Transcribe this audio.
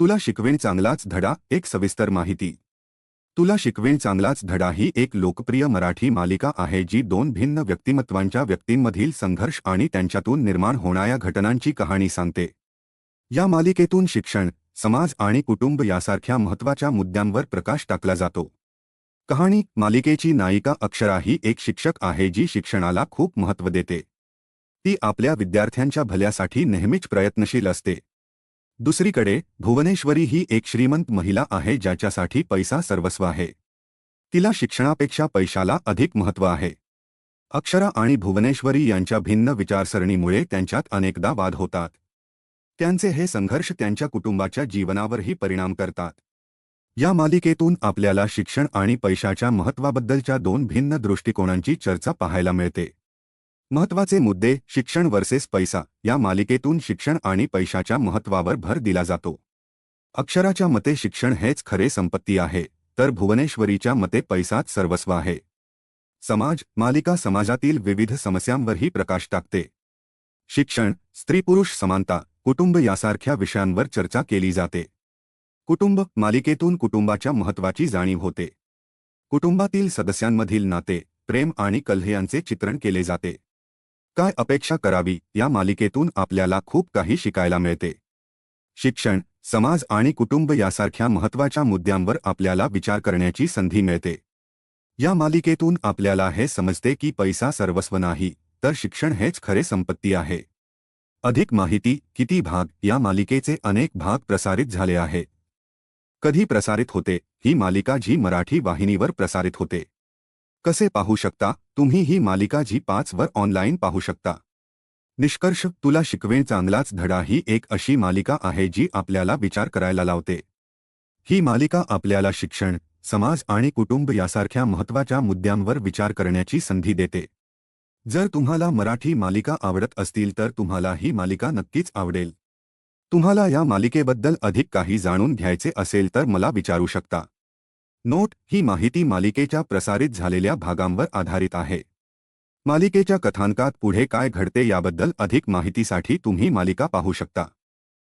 तुला शिकवेन चांगलाच धडा एक सविस्तर माहिती. तुला शिकवेन चांगलाच धडा ही एक लोकप्रिय मराठी मालिका आहे जी दोन भिन्न व्यक्तिमत्वांच्या व्यक्तींमधील संघर्ष आणि त्यांच्यातून निर्माण होणाऱ्या घटनांची कहाणी सांगते. या मालिकेतून शिक्षण समाज आणि कुटुंब यासारख्या महत्त्वाच्या मुद्द्यांवर प्रकाश टाकला जातो. कहाणी मालिकेची नायिका अक्षरा ही एक शिक्षक आहे जी शिक्षणाला खूप महत्त्व देते. ती आपल्या विद्यार्थ्यांच्या भल्यासाठी नेहमीच प्रयत्नशील असते. दुसरीकडे भुवनेश्वरी ही एक श्रीमंत महिला आहे ज्याच्यासाठी पैसा सर्वस्व आहे. तिला शिक्षणापेक्षा पैशाला अधिक महत्त्व आहे. अक्षरा आणि भुवनेश्वरी यांच्या भिन्न विचारसरणीमुळे त्यांच्यात अनेकदा वाद होतात. त्यांचे हे संघर्ष त्यांच्या कुटुंबाच्या जीवनावरही परिणाम करतात. या मालिकेतून आपल्याला शिक्षण आणि पैशाच्या महत्त्वाबद्दलच्या दोन भिन्न दृष्टिकोनांची चर्चा पाहायला मिळते. महत्त्वाचे मुद्दे शिक्षण वर्सेस पैसा या मालिकेतून शिक्षण आणि पैशाच्या महत्त्वावर भर दिला जातो. अक्षराच्या मते शिक्षण हेच खरे संपत्ती आहे तर भुवनेश्वरीच्या मते पैसाच सर्वस्व आहे. समाज मालिका समाजातील विविध समस्यांवरही प्रकाश टाकते. शिक्षण स्त्री पुरुष समानता कुटुंब यासारख्या विषयांवर चर्चा केली जाते. कुटुंब मालिकेतून कुटुंबाच्या महत्त्वाची जाणीव होते. कुटुंबातील सदस्यांमधील नाते प्रेम आणि कल्ह यांचे चित्रण केले जाते. काय अपेक्षा करावी या मालिकेतून आपल्याला खूप काही शिकायला मिळते. शिक्षण समाज आणि कुटुंब यासारख्या महत्त्वाच्या मुद्द्यांवर आपल्याला विचार करण्याची संधी मिळते. या मालिकेतून आपल्याला हे समजते की पैसा सर्वस्व नाही तर शिक्षण हेच खरे संपत्ती आहे. अधिक माहिती किती भाग या मालिकेचे अनेक भाग प्रसारित झाले आहे. कधी प्रसारित होते ही मालिका जी मराठी वाहिनीवर प्रसारित होते. कसे पाहू शकता? तुम्ही ही मालिका जी पाच वर ऑनलाईन पाहू शकता. निष्कर्ष तुला शिकवेन चांगलाच धडा ही एक अशी मालिका आहे जी आपल्याला विचार करायला लावते. ही मालिका आपल्याला शिक्षण समाज आणि कुटुंब यासारख्या महत्त्वाच्या मुद्द्यांवर विचार करण्याची संधी देते. जर तुम्हाला मराठी मालिका आवडत असतील तर तुम्हाला ही मालिका नक्कीच आवडेल. तुम्हाला या मालिकेबद्दल अधिक काही जाणून घ्यायचे असेल तर मला विचारू शकता. नोट ही माहिती मालिकेच्या प्रसारित झालेल्या भागांवर आधारित आहे. मालिकेच्या कथानकात पुढे काय घडते याबद्दल अधिक माहितीसाठी तुम्ही मालिका पाहू शकता.